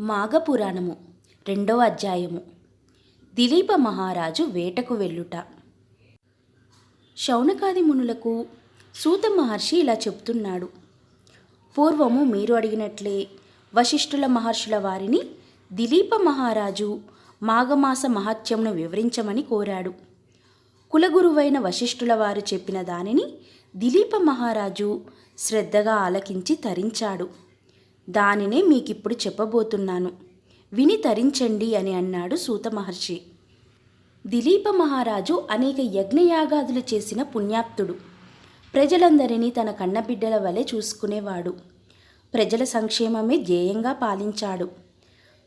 మాఘపురాణము రెండవ అధ్యాయము. దిలీప మహారాజు వేటకు వెళ్ళుట. శౌనకాది మునులకు సూత మహర్షి ఇలా చెప్తున్నాడు. పూర్వము మీరు అడిగినట్లే వశిష్ఠుల మహర్షుల వారిని దిలీప మహారాజు మాఘమాస మహత్యంను వివరించమని కోరాడు. కులగురువైన వశిష్ఠుల వారు చెప్పిన దానిని దిలీప మహారాజు శ్రద్ధగా ఆలకించి తరించాడు. దానినే మీకిప్పుడు చెప్పబోతున్నాను. విని తరించండి అని అన్నాడు సూత మహర్షి. దిలీప మహారాజు అనేక యజ్ఞయాగాదులు చేసిన పుణ్యాప్తుడు. ప్రజలందరినీ తన కన్నబిడ్డల వలె చూసుకునేవాడు. ప్రజల సంక్షేమమే ధ్యేయంగా పాలించాడు.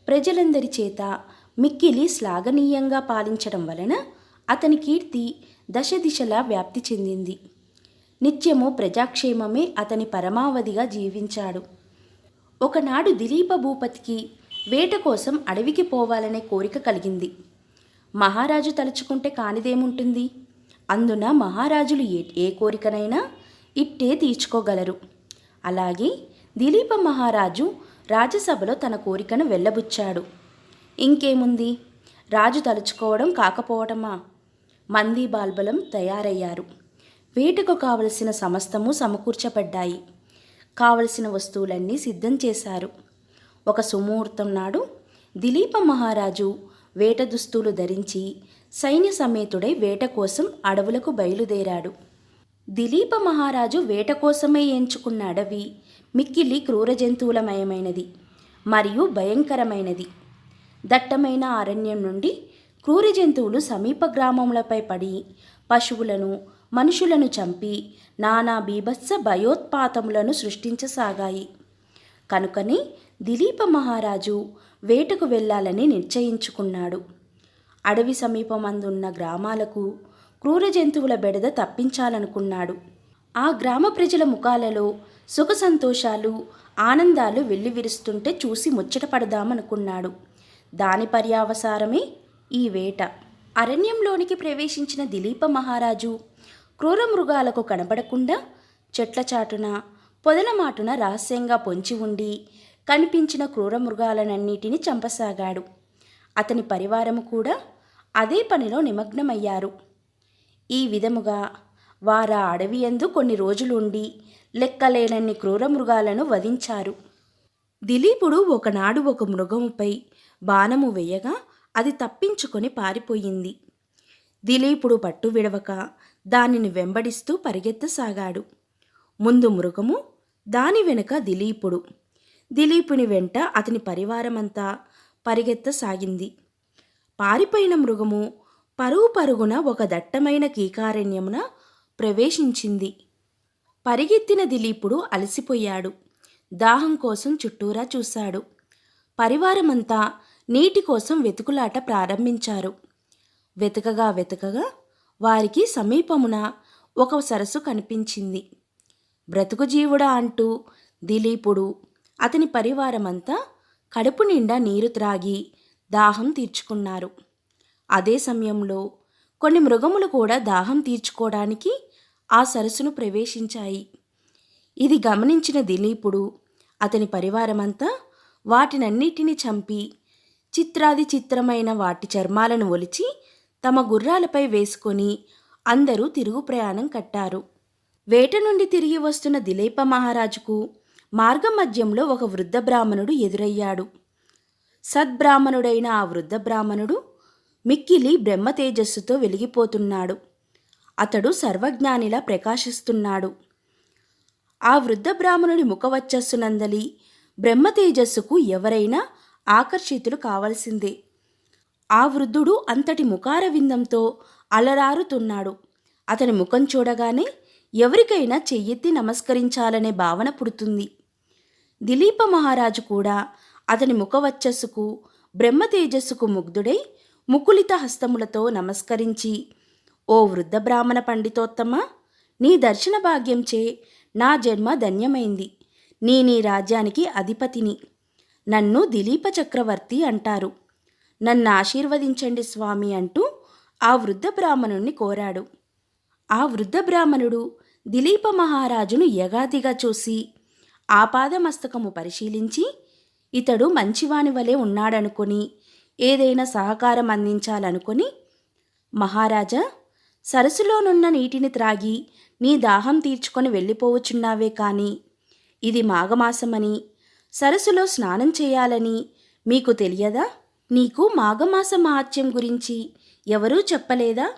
ప్రజలందరి చేత మిక్కిలి శ్లాఘనీయంగా పాలించడం వలన అతని కీర్తి దశ దిశలా వ్యాప్తి చెందింది. నిత్యము ప్రజాక్షేమమే అతని పరమావధిగా జీవించాడు. ఒకనాడు దిలీప భూపతికి వేట కోసం అడవికి పోవాలనే కోరిక కలిగింది. మహారాజు తలుచుకుంటే కానిదేముంటుంది? అందున మహారాజులు ఏ ఏ కోరికనైనా ఇట్టే తీర్చుకోగలరు. అలాగే దిలీప మహారాజు రాజ్యసభలో తన కోరికను వెళ్ళబుచ్చాడు ఇంకేముంది? రాజు తలుచుకోవడం కాకపోవడమా మంది బాల్బలం తయారయ్యారు. వేటకు కావలసిన సమస్తము సమకూర్చబడ్డాయి. కావలసిన వస్తువులన్నీ సిద్ధం చేశారు. ఒక సుముహూర్తం నాడు దిలీప మహారాజు వేట దుస్తులు ధరించి సైన్య సమేతుడై వేట కోసం అడవులకు బయలుదేరాడు. దిలీప మహారాజు వేట కోసమే ఎంచుకున్న అడవి మిక్కిలి క్రూర జంతువులమయమైనది మరియు భయంకరమైనది. దట్టమైన అరణ్యం నుండి క్రూర జంతువులు సమీప గ్రామములపై పడి పశువులను మనుషులను చంపి నానా బీభత్స భయోత్పాతములను సృష్టించసాగాయి. కనుకనే దిలీప మహారాజు వేటకు వెళ్ళాలని నిశ్చయించుకున్నాడు. అడవి సమీపమందున్న గ్రామాలకు క్రూర జంతువుల బెడద తప్పించాలనుకున్నాడు. ఆ గ్రామ ప్రజల ముఖాలలో సుఖ సంతోషాలు ఆనందాలు వెల్లివిరుస్తుంటే చూసి ముచ్చటపడదామనుకున్నాడు. దాని పర్యావసారమే ఈ వేట. అరణ్యంలోనికి ప్రవేశించిన దిలీప మహారాజు క్రూర మృగాలకు కనబడకుండా చెట్ల చాటున పొదల మాటున రహస్యంగా పొంచి ఉండి కనిపించిన క్రూర మృగాలనన్నిటినీ చంపసాగాడు. అతని పరివారము కూడా అదే పనిలో నిమగ్నమయ్యారు. ఈ విధముగా వారా అడవి యందు కొన్ని రోజులుండి లెక్కలేనన్ని క్రూర మృగాలను వధించారు. దిలీపుడు ఒకనాడు ఒక మృగముపై బాణము వేయగా అది తప్పించుకొని పారిపోయింది. దిలీపుడు పట్టు విడవక దానిని వెంబడిస్తూ పరిగెత్తసాగాడు. ముందు మృగము దాని వెనుక దిలీపుడు. దిలీపుని వెంట అతని పరివారమంతా పరిగెత్తసాగింది. పారిపోయిన మృగము పరుగు పరుగున ఒక దట్టమైన కీకారణ్యమున ప్రవేశించింది. పరిగెత్తిన దిలీపుడు అలసిపోయాడు. దాహం కోసం చుట్టూరా చూశాడు. పరివారమంతా నీటి కోసం వెతుకులాట ప్రారంభించారు. వెతకగా వెతకగా వారికి సమీపమున ఒక సరస్సు కనిపించింది. బ్రతుకు జీవుడా అంటూ దిలీపుడు అతని పరివారమంతా కడుపు నిండా నీరు త్రాగి దాహం తీర్చుకున్నారు. అదే సమయంలో కొన్ని మృగములు కూడా దాహం తీర్చుకోవడానికి ఆ సరస్సును ప్రవేశించాయి. ఇది గమనించిన దిలీపుడు అతని పరివారమంతా వాటినన్నిటినీ చంపి చిత్రాది చిత్రమైన వాటి చర్మాలను ఒలిచి తమ గుర్రాలపై వేసుకొని అందరూ తిరుగు ప్రయాణం కట్టారు. వేట నుండి తిరిగి వస్తున్న దిలీప మహారాజుకు మార్గమధ్యంలో ఒక వృద్ధ బ్రాహ్మణుడు ఎదురయ్యాడు. సద్బ్రాహ్మణుడైన ఆ వృద్ధ బ్రాహ్మణుడు మిక్కిలి బ్రహ్మ తేజస్సుతో వెలిగిపోతున్నాడు. అతడు సర్వజ్ఞానిలా ప్రకాశిస్తున్నాడు. ఆ వృద్ధ బ్రాహ్మణుడి ముఖవచ్చస్సునందలి బ్రహ్మ తేజస్సుకు ఎవరైనా ఆకర్షితులు కావలసిందే. ఆ వృద్ధుడు అంతటి ముఖార విందంతో అలరారుతున్నాడు. అతని ముఖం చూడగానే ఎవరికైనా చెయ్యెత్తి నమస్కరించాలనే భావన పుడుతుంది. దిలీప మహారాజు కూడా అతని ముఖవచ్చస్సుకు బ్రహ్మ తేజస్సుకు ముగ్ధుడై ముకులిత హస్తములతో నమస్కరించి ఓ వృద్ధ బ్రాహ్మణ పండితోత్తమ నీ దర్శన భాగ్యంచే నా జన్మ ధన్యమైంది. నీ నీ రాజ్యానికి అధిపతిని. నన్ను దిలీప చక్రవర్తి అంటారు. నన్ను ఆశీర్వదించండి స్వామి అంటూ ఆ వృద్ధ బ్రాహ్మణుణ్ణి కోరాడు. ఆ వృద్ధ బ్రాహ్మణుడు దిలీప మహారాజును యగాదిగా చూసి ఆపాదమస్తకము పరిశీలించి ఇతడు మంచివాని వలె ఉన్నాడనుకొని ఏదైనా సహకారం అందించాలనుకొని మహారాజా సరస్సులోనున్న నీటిని త్రాగి నీ దాహం తీర్చుకొని వెళ్ళిపోవచ్చున్నావే కాని ఇది మాఘమాసమని సరస్సులో స్నానం చేయాలని మీకు తెలియదా? నీకు మాఘమాస మహాత్యం గురించి ఎవరూ చెప్పలేదా?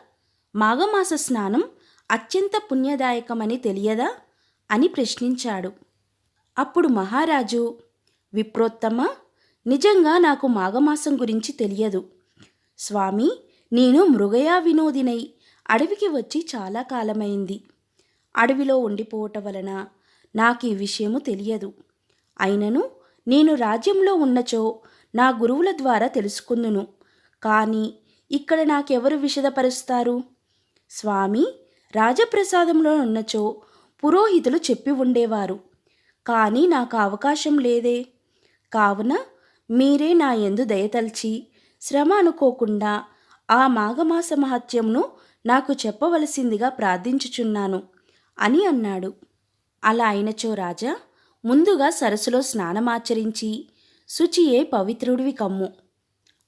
మాఘమాస స్నానం అత్యంత పుణ్యదాయకమని తెలియదా? అని ప్రశ్నించాడు. అప్పుడు మహారాజు విప్రోత్తమ నిజంగా నాకు మాఘమాసం గురించి తెలియదు. స్వామి నేను మృగయా వినోదినై అడవికి వచ్చి చాలా కాలమైంది. అడవిలో ఉండిపోవటం వలన నాకు ఈ విషయము తెలియదు. అయినను నేను రాజ్యంలో ఉన్నచో నా గురువుల ద్వారా తెలుసుకుందును. కానీ ఇక్కడ నాకెవరు విషదపరుస్తారు? స్వామి రాజప్రసాదంలో ఉన్నచో పురోహితులు చెప్పి ఉండేవారు. కానీ నాకు అవకాశం లేదే. కావున మీరే నా యందు దయతల్చి శ్రమ అనుకోకుండా ఆ మాఘమాస మహత్యమును నాకు చెప్పవలసిందిగా ప్రార్థించుచున్నాను అని అన్నాడు. అలా అయినచో రాజా ముందుగా సరస్సులో స్నానమాచరించి శుచియే పవిత్రుడివి కమ్ము.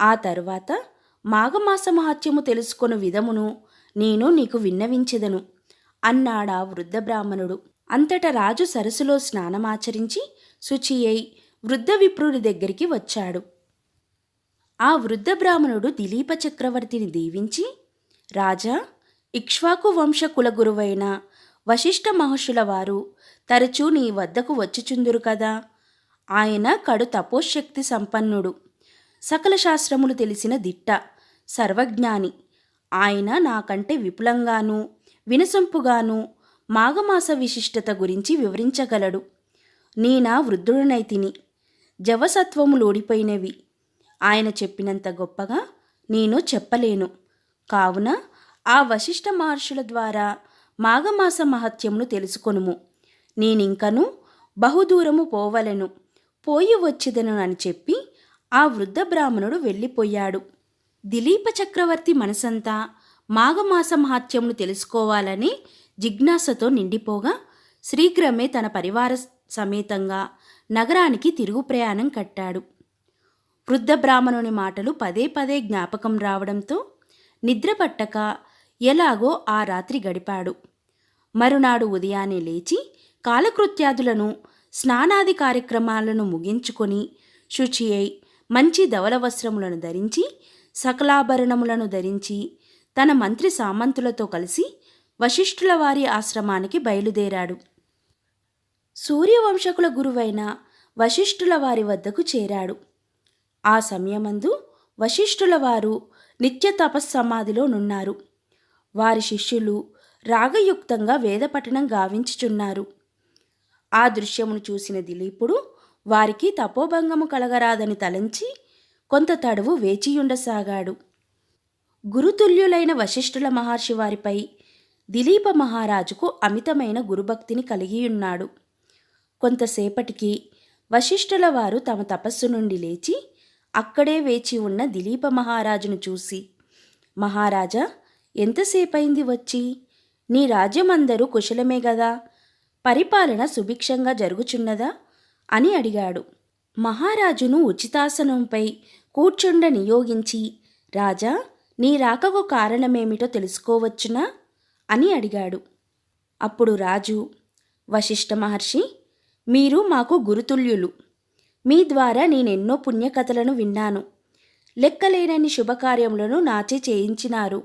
ఆ తరువాత మాఘమాస మహత్యము తెలుసుకొను విధమును నేను నీకు విన్నవించెదను అన్నాడా వృద్ధ బ్రాహ్మణుడు అంతట రాజు సరస్సులో స్నానమాచరించి శుచియై వృద్ధ విప్రుడి దగ్గరికి వచ్చాడు. ఆ వృద్ధ బ్రాహ్మణుడు దిలీప చక్రవర్తిని దీవించి రాజా ఇక్ష్వాకు వంశ కులగురువైన వశిష్ఠ మహర్షుల వారు తరచూ నీ వద్దకు వచ్చుచుందురు కదా ఆయన కడు తపోశక్తి సంపన్నుడు. సకల శాస్త్రములు తెలిసిన దిట్ట సర్వజ్ఞాని. ఆయన నాకంటే విపులంగాను వినసొంపుగాను మాఘమాస విశిష్టత గురించి వివరించగలడు. నేనా వృద్ధుడనైతిని జవసత్వములోడిపోయినవి ఆయన చెప్పినంత గొప్పగా నేను చెప్పలేను. కావున ఆ వశిష్ఠ మహర్షుల ద్వారా మాఘమాస మహత్యమును తెలుసుకొనుము. నేనింకను బహుదూరము పోవలెను. పోయి వచ్చిదను అని చెప్పి ఆ వృద్ధ బ్రాహ్మణుడు వెళ్ళిపోయాడు. దిలీప చక్రవర్తి మనసంతా మాఘమాస మహాత్యమును తెలుసుకోవాలని జిజ్ఞాసతో నిండిపోగా శ్రీగ్రమే తన పరివార సమేతంగా నగరానికి తిరుగు ప్రయాణం కట్టాడు. వృద్ధ బ్రాహ్మణుని మాటలు పదే పదే జ్ఞాపకం రావడంతో నిద్రపట్టక ఎలాగో ఆ రాత్రి గడిపాడు. మరునాడు ఉదయాన్నే లేచి కాలకృత్యాదులను స్నానాది కార్యక్రమాలను ముగించుకొని శుచి అయి మంచి ధవల వస్త్రములను ధరించి సకలాభరణములను ధరించి తన మంత్రి సామంతులతో కలిసి వశిష్ఠుల వారి ఆశ్రమానికి బయలుదేరాడు. సూర్యవంశకుల గురువైన వశిష్ఠుల వారి వద్దకు చేరాడు. ఆ సమయమందు వశిష్ఠుల వారు నిత్య తపస్సమాధిలో నున్నారు. వారి శిష్యులు రాగయుక్తంగా వేదపఠనం గావించుచున్నారు. ఆ దృశ్యమును చూసిన దిలీపుడు వారికి తపోభంగము కలగరాదని తలంచి కొంత తడువు వేచియుండసాగాడు. గురుతుల్యులైన వశిష్ఠుల మహర్షి వారిపై దిలీప మహారాజుకు అమితమైన గురుభక్తిని కలిగియున్నాడు. కొంతసేపటికి వశిష్ఠుల వారు తమ తపస్సు నుండి లేచి అక్కడే వేచి ఉన్న దిలీప మహారాజును చూసి మహారాజా ఎంతసేపైంది వచ్చి? నీ రాజ్యమందరూ కుశలమే గదా? పరిపాలన సుభిక్షంగా జరుగుచున్నదా? అని అడిగాడు. మహారాజును ఉచితాసనంపై కూర్చుండ నియోగించి రాజా నీ రాకకు కారణమేమిటో తెలుసుకోవచ్చునా అని అడిగాడు. అప్పుడు రాజు వశిష్ఠ మహర్షి మీరు మాకు గురుతుల్యులు. మీ ద్వారా నేనెన్నో పుణ్యకథలను విన్నాను. లెక్కలేనని శుభకార్యములను నాచే చేయించినారు.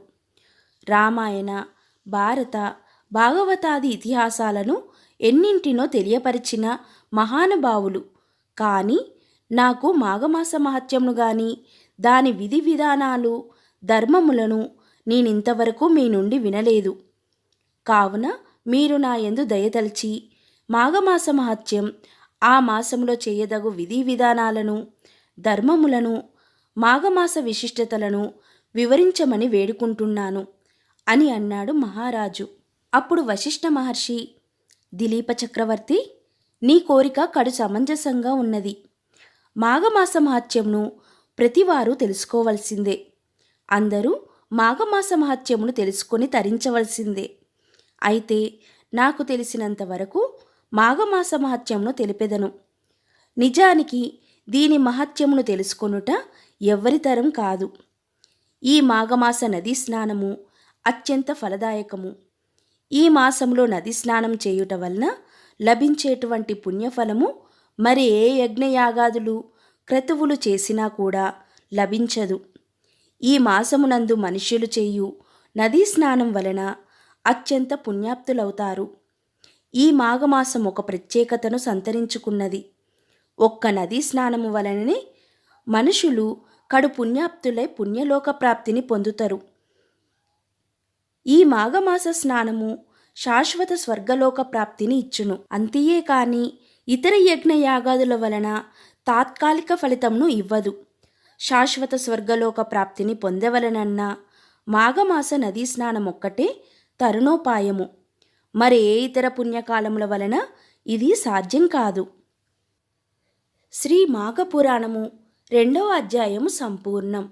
రామాయణ భారత భాగవతాది ఇతిహాసాలను ఎన్నింటినో తెలియపరిచిన మహానుభావులు. కానీ నాకు మాఘమాస మహత్యమును గాని దాని విధి విధానాలు ధర్మములను నేనింతవరకు మీ నుండి వినలేదు. కావున మీరు నా యందు దయతలిచి మాఘమాస మహత్యం ఆ మాసంలో చేయదగు విధి విధానాలను ధర్మములను మాఘమాస విశిష్టతలను వివరించమని వేడుకుంటున్నాను అని అన్నాడు మహారాజు. అప్పుడు వశిష్ఠ మహర్షి దిలీప చక్రవర్తి నీ కోరిక కడు సమంజసంగా ఉన్నది. మాఘమాస మహత్యంను ప్రతివారు తెలుసుకోవలసిందే. అందరూ మాఘమాస మహత్యమును తెలుసుకొని తరించవలసిందే. అయితే నాకు తెలిసినంత వరకు మాఘమాస మహత్యమును తెలిపెదను. నిజానికి దీని మహత్యమును తెలుసుకొనుట ఎవ్వరితరం కాదు. ఈ మాఘమాస నదీ స్నానము అత్యంత ఫలదాయకము. ఈ మాసంలో నది స్నానం చేయుట వలన లభించేటువంటి పుణ్యఫలము మరి ఏ యజ్ఞయాగాదులు క్రతువులు చేసినా కూడా లభించదు. ఈ మాసమునందు మనుష్యులు చేయు నదీ స్నానం వలన అత్యంత పుణ్యాప్తులవుతారు. ఈ మాఘమాసం ఒక ప్రత్యేకతను సంతరించుకున్నది. ఒక్క నదీ స్నానము వలననే మనుషులు కడు పుణ్యాప్తులై పుణ్యలోక ప్రాప్తిని పొందుతారు. ఈ మాఘమాస స్నానము శాశ్వత స్వర్గలోక ప్రాప్తిని ఇచ్చును. అంతియే కాని ఇతర యజ్ఞ యాగాదుల వలన తాత్కాలిక ఫలితంను ఇవ్వదు. శాశ్వత స్వర్గలోక ప్రాప్తిని పొందవలనన్న మాఘమాస నదీ స్నానం ఒక్కటే తరుణోపాయము. మరి ఏ ఇతర పుణ్యకాలముల వలన ఇది సాధ్యం కాదు. శ్రీ మాఘపురాణము రెండవ అధ్యాయము సంపూర్ణం.